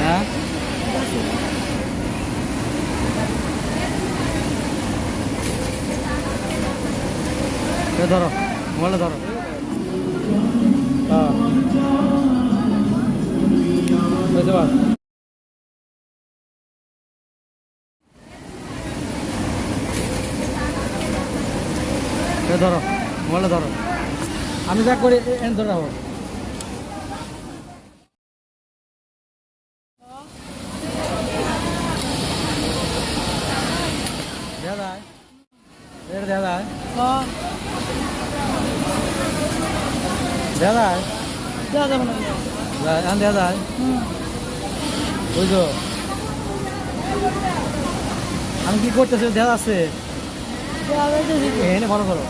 হ্যাঁ? ধরো মোবাইলটা ধরো। হ্যাঁ। ধরো মোবাইলটা ধরো। আমি যা করি ধরে রাখো দেখা যায় এটা দেখা যায় দেখা যায় দেওয়া যাবে না এখন দেখা যায় বুঝছ আমি কি করতেছি? দেখা আছে। এনে ভালো করো।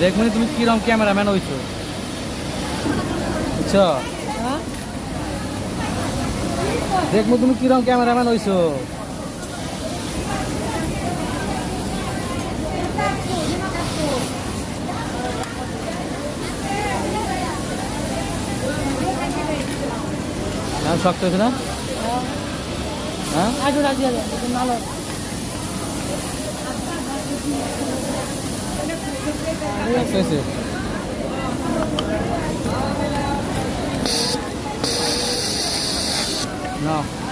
দেখব নি তুমি কিরম ক্যামেরাম্যান হইছো। বুঝছ? দেখব তুমি কিরম ক্যামেরাম্যান হইছো। হ্যাঁ শক্ত হয়েছে না? হ্যাঁ? শেষে না